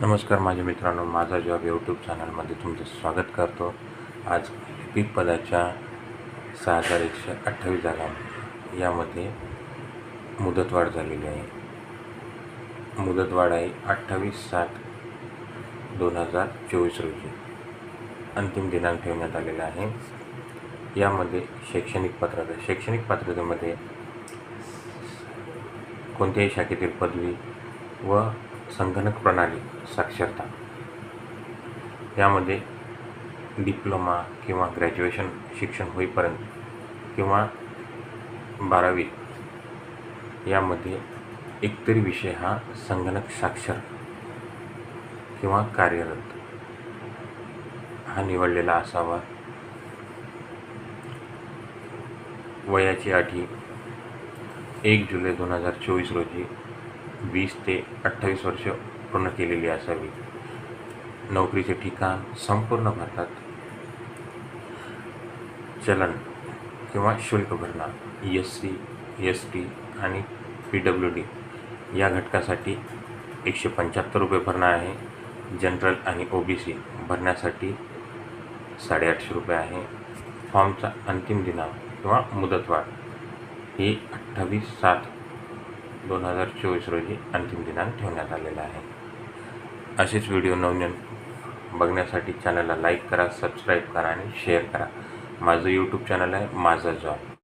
नमस्कार माझ्या मित्रांनो माझा जॉब यूट्यूब चॅनलमध्ये तुमचं स्वागत करतो. आज पीक पदाच्या सहा हजार एकशे अठ्ठावीस जागा यामध्ये मुदतवाढ झालेली आहे. मुदतवाढ आहे अठ्ठावीस सात दोन हजार चोवीस रोजी. अंतिम दिनांक ठेवण्यात आलेला आहे. यामध्ये शैक्षणिक पात्रता शैक्षणिक पात्रतेमध्ये कोणत्याही शाखेतील पदवी व संगणक प्रणाली साक्षरता. यामध्ये डिप्लोमा किंवा ग्रॅज्युएशन शिक्षण होईपर्यंत किंवा बारावी यामध्ये एकतरी विषय हा संगणक साक्षर किंवा कार्यरत. हा निवडलेला असावा. वयाची अटी एक जुलै दोन हजार चोवीस रोजी वीस ते अठ्ठावीस वर्ष पूर्ण केलेली असावी. नोकरीचे ठिकाण संपूर्ण भारतात चलन किंवा शुल्क भरणा एस सी एस टी आणि पी डब्ल्यू डी या घटकासाठी एकशे पंच्याहत्तर रुपये भरणा आहे. जनरल आणि ओ बी सी भरण्यासाठी साडेआठशे रुपये आहे. फॉर्मचा अंतिम दिनांक किंवा मुदतवाढ ही अठ्ठावीस सात दोन हजार चोवीस रोजी अंतिम दिनांक ठेवण्यात आलेला आहे. असेच व्हिडिओ नवनवीन बघण्यासाठी चॅनलला लाईक करा सबस्क्राईब करा आणि शेअर करा. माझं यूट्यूब चॅनल आहे माझा जॉब